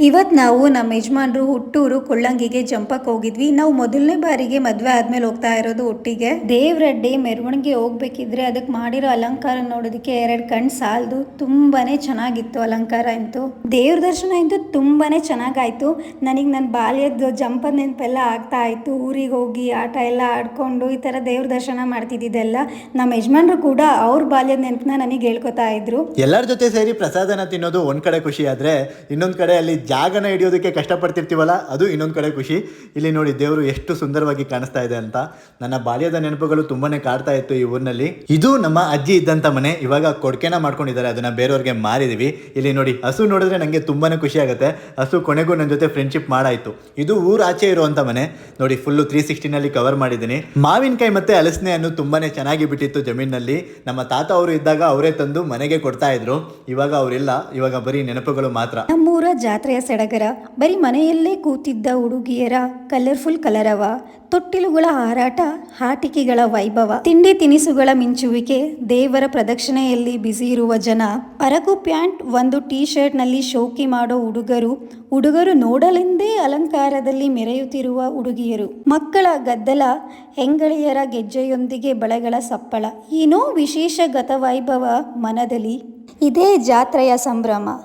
ಇವತ್ತು ನಾವು ನಮ್ಮ ಯಜಮಾನ್ರು, ಹುಟ್ಟೂರು, ಕೊಳ್ಳಂಗಿಗೆ ಜಂಪಕ್ಕೆ ಹೋಗಿದ್ವಿ. ನಾವು ಮೊದಲನೇ ಬಾರಿಗೆ ಮದುವೆ ಆದ್ಮೇಲೆ ಹೋಗ್ತಾ ಇರೋದು ಒಟ್ಟಿಗೆ ದೇವ್ರಡ್ಡಿ, ಮೆರವಣಿಗೆ ಹೋಗ್ಬೇಕಿದ್ರೆ ಅದಕ್ಕೆ ಮಾಡಿರೋ ಅಲಂಕಾರ ನೋಡೋದಕ್ಕೆ ಎರಡು ಕಣ್ ಸಾಲದು. ತುಂಬಾನೇ ಚೆನ್ನಾಗಿತ್ತು ಅಲಂಕಾರ ಅಂತೂ. ದೇವ್ರ ದರ್ಶನ ಅಂತೂ ತುಂಬಾನೇ ಚೆನ್ನಾಗಾಯ್ತು. ನನಗೆ ನನ್ನ ಬಾಲ್ಯದ ಜಂಪದ ನೆನಪೆಲ್ಲ ಆಗ್ತಾ ಇತ್ತು. ಊರಿಗೆ ಹೋಗಿ ಆಟ ಎಲ್ಲ ಆಡ್ಕೊಂಡು ಈ ಥರ ದೇವ್ರ ದರ್ಶನ ಮಾಡ್ತಿದ್ದಿದ್ದೆಲ್ಲ ನಮ್ಮ ಯಜಮಾನ್ರು ಕೂಡ ಅವ್ರ ಬಾಲ್ಯದ ನೆನಪನ್ನ ನನಗೆ ಹೇಳ್ಕೊತಾ ಇದ್ರು. ಎಲ್ಲರ ಜೊತೆ ಸೇರಿ ಪ್ರಸಾದನ ತಿನ್ನೋದು ಒಂದ್ ಕಡೆ ಖುಷಿ ಆದ್ರೆ ಇನ್ನೊಂದ್ ಕಡೆ ಅಲ್ಲಿ ಜಾಗನ ಹಿಡಿಯೋದಕ್ಕೆ ಕಷ್ಟಪಡ್ತಿರ್ತೀವಲ್ಲ, ಅದು ಇನ್ನೊಂದು ಕಡೆ ಖುಷಿ. ಇಲ್ಲಿ ನೋಡಿ, ದೇವರು ಎಷ್ಟು ಸುಂದರವಾಗಿ ಕಾಣಿಸ್ತಾ ಇದೆ ಅಂತ. ನನ್ನ ಬಾಲ್ಯದ ನೆನಪುಗಳು ತುಂಬಾನೇ ಕಾಡ್ತಾ ಇತ್ತು ಈ ಊರಿನಲ್ಲಿ. ಇದು ನಮ್ಮ ಅಜ್ಜಿ ಇದ್ದಂತ ಮನೆ. ಇವಾಗ ಕೊಡ್ಕೆನ ಮಾಡ್ಕೊಂಡಿದ್ದಾರೆ, ಅದನ್ನ ಬೇರೆಯವ್ರಿಗೆ ಮಾರಿದೀವಿ. ಇಲ್ಲಿ ನೋಡಿ, ಹಸು ನೋಡಿದ್ರೆ ನಂಗೆ ತುಂಬಾನೇ ಖುಷಿ ಆಗುತ್ತೆ. ಹಸು ಕೊನೆಗೂ ನನ್ನ ಜೊತೆ ಫ್ರೆಂಡ್ಶಿಪ್ ಮಾಡಾಯ್ತು. ಇದು ಊರ್ ಆಚೆ ಇರುವಂತ ಮನೆ. ನೋಡಿ ಫುಲ್ ತ್ರೀ ಸಿಕ್ಸ್ಟಿನಲ್ಲಿ ಕವರ್ ಮಾಡಿದ್ದೀನಿ. ಮಾವಿನಕಾಯಿ ಮತ್ತೆ ಹಲಸನೆ ಅನ್ನು ತುಂಬಾನೇ ಚೆನ್ನಾಗಿ ಬಿಟ್ಟಿತ್ತು ಜಮೀನಲ್ಲಿ ನಮ್ಮ ತಾತ ಅವರು ಇದ್ದಾಗ ಅವರೇ ತಂದು ಮನೆಗೆ ಕೊಡ್ತಾ ಇದ್ರು. ಇವಾಗ ಅವರಿಲ್ಲ. ಇವಾಗ ಬರೀ ನೆನಪುಗಳು ಮಾತ್ರ. ನಮ್ಮೂರ ಜಾತ್ರೆಯ ಸಡಗರ, ಬರೀ ಮನೆಯಲ್ಲೇ ಕೂತಿದ್ದ ಹುಡುಗಿಯರ ಕಲರ್ಫುಲ್ ಕಲರವ, ತೊಟ್ಟಿಲುಗಳ ಹಾರಾಟ, ಹಾಟಿಕೆಗಳ ವೈಭವ, ತಿಂಡಿ ತಿನಿಸುಗಳ ಮಿಂಚುವಿಕೆ, ದೇವರ ಪ್ರದಕ್ಷಿಣೆಯಲ್ಲಿ ಬ್ಯುಸಿ ಇರುವ ಜನ, ಅರಕು ಪ್ಯಾಂಟ್, ಒಂದು ಟೀ ಶರ್ಟ್ನಲ್ಲಿ ಶೋಕಿ ಮಾಡೋ ಹುಡುಗರು ಹುಡುಗರು ನೋಡಲೆಂದೇ ಅಲಂಕಾರದಲ್ಲಿ ಮೆರೆಯುತ್ತಿರುವ ಹುಡುಗಿಯರು, ಮಕ್ಕಳ ಗದ್ದಲ, ಹೆಂಗಳಿಯರ ಗೆಜ್ಜೆಯೊಂದಿಗೆ ಬಳೆಗಳ ಸಪ್ಪಳ, ಏನೋ ವಿಶೇಷ ಗತವೈಭವ ಮನದಲ್ಲಿ. ಇದೇ ಜಾತ್ರೆಯ ಸಂಭ್ರಮ.